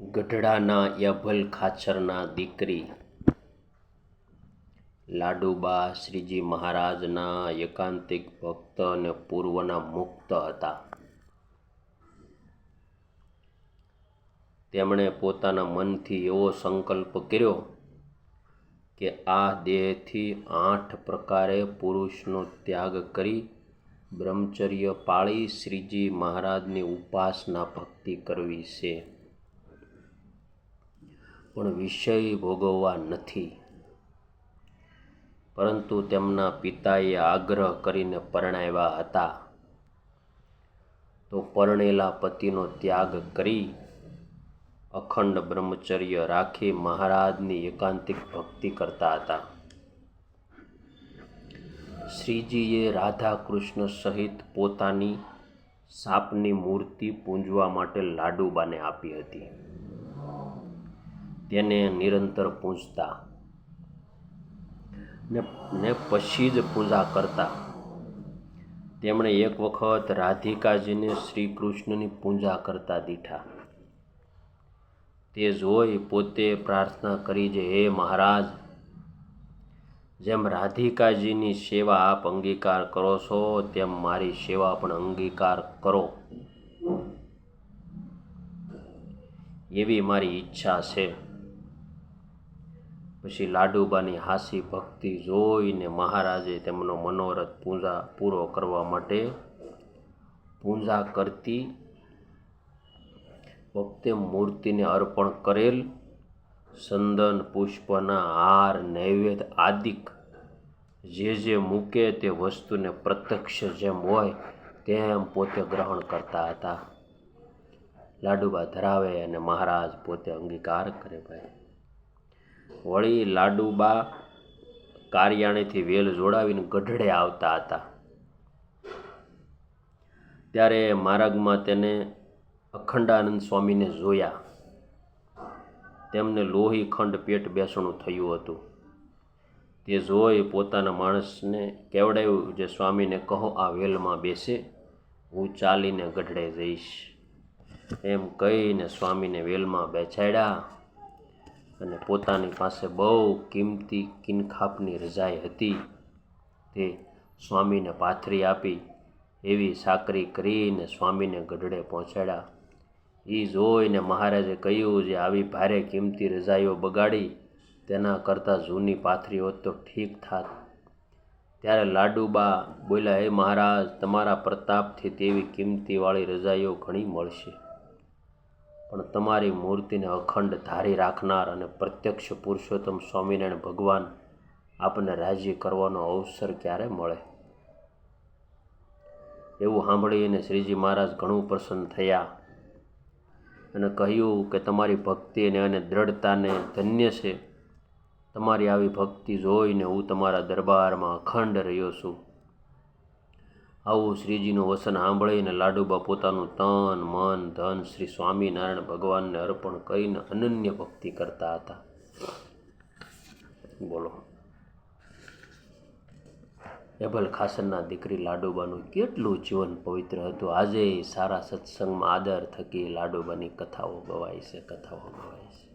ગઢડાના યભલ ખાચરના દીકરી. લાડુબા શ્રીજી મહારાજના એકાંતિક ભક્ત અને પૂર્વના મુક્ત હતા. તેમણે પોતાના મનથી એવો સંકલ્પ કર્યો કે આ દેહથી આઠ પ્રકારે પુરુષનો ત્યાગ કરી બ્રહ્મચર્ય પાળી શ્રીજી મહારાજની ઉપાસના ભક્તિ કરવી છે. પણ વિષય ભોગવવા નથી. પરંતુ તેમના પિતાએ આગ્રહ કરીને પરણાવ્યા હતા. તો પરણેલા પતિનો ત્યાગ કરી અખંડ બ્રહ્મચર્ય રાખી મહારાજની એકાંતિક ભક્તિ કરતા હતા. શ્રીજીએ રાધા કૃષ્ણ સહિત પોતાની સાપની મૂર્તિ પૂંજવા માટે લાડુબાને આપી હતી. તેને નિરંતર પૂજતા ને ને પછી જ પૂજા કરતા. તેમણે એક વખત રાધિકાજીને શ્રી કૃષ્ણની પૂજા કરતા દીઠા. તે જોઈ પોતે પ્રાર્થના કરી જે, હે મહારાજ, જેમ રાધિકાજીની સેવા આપ અંગીકાર કરો છો, તેમ મારી સેવા પણ અંગીકાર કરો. એવી મારી ઈચ્છા છે. પછી લાડુબાની હાસી ભક્તિ જોઈને મહારાજે તેમનો મનોરથ પૂજા પૂરો કરવા માટે પૂજા કરતી વખતે મૂર્તિને અર્પણ કરેલ ચંદન પુષ્પના હાર, નૈવેદ્ય આદિક જે જે મૂકે તે વસ્તુને પ્રત્યક્ષ જેમ હોય તેમ પોતે ગ્રહણ કરતા હતા. લાડુબા ધરાવે અને મહારાજ પોતે અંગીકાર કરે ભાઈ. વળી લાડુબા કારિયાણીથી વેલ જોડાવીને ગઢડે આવતા હતા. ત્યારે માર્ગમાં તેને અખંડાનંદ સ્વામીને જોયા. તેમને લોહી ખંડ પેટ બેસણું થયું હતું. તે જોઈ પોતાના માણસને કેવડાવ્યું જે સ્વામીને કહો, આ વેલમાં બેસે, હું ચાલીને ગઢડે જઈશ. એમ કહીને સ્વામીને વેલમાં બેસાડ્યા. અને પોતાની પાસે બહુ કિંમતી કિનખાપની રજાઈ હતી. તે સ્વામીને પાથરી આપી, એવી સાકરી કરીને સ્વામીને ગઢડે પહોંચાડ્યા. એ જોઈને મહારાજે કહ્યું જે આવી ભારે કિંમતી રજાઈઓ બગાડી, તેના કરતાં જૂની પાથરી હોત તો ઠીક થાત. ત્યારે લાડુબા બોલ્યા, હે મહારાજ, તમારા પ્રતાપથી તેવી કિંમતીવાળી રજાઈઓ ઘણી મળશે. પણ તમારી મૂર્તિને અખંડ ધારી રાખનાર અને પ્રત્યક્ષ પુરુષોત્તમ સ્વામિનારાયણ ભગવાન આપને રાજી કરવાનો અવસર ક્યારે મળે? એવું સાંભળીને શ્રીજી મહારાજ ઘણું પ્રસન્ન થયા અને કહ્યું કે તમારી ભક્તિને અને દ્રઢતાને ધન્ય છે. તમારી આવી ભક્તિ જોઈને હું તમારા દરબારમાં અખંડ રહ્યો છું. આવું શ્રીજીનું વસન સાંભળીને લાડુબા પોતાનું તન, મન, ધન શ્રી સ્વામિનારાયણ ભગવાનને અર્પણ કરીને અનન્ય ભક્તિ કરતા હતા. બોલો. એભલ ખાસનના દીકરી લાડુબાનું કેટલું જીવન પવિત્ર હતું. આજે સારા સત્સંગમાં આદર થકી લાડુબાની કથાઓ ગવાય છે, કથાઓ ગવાય છે.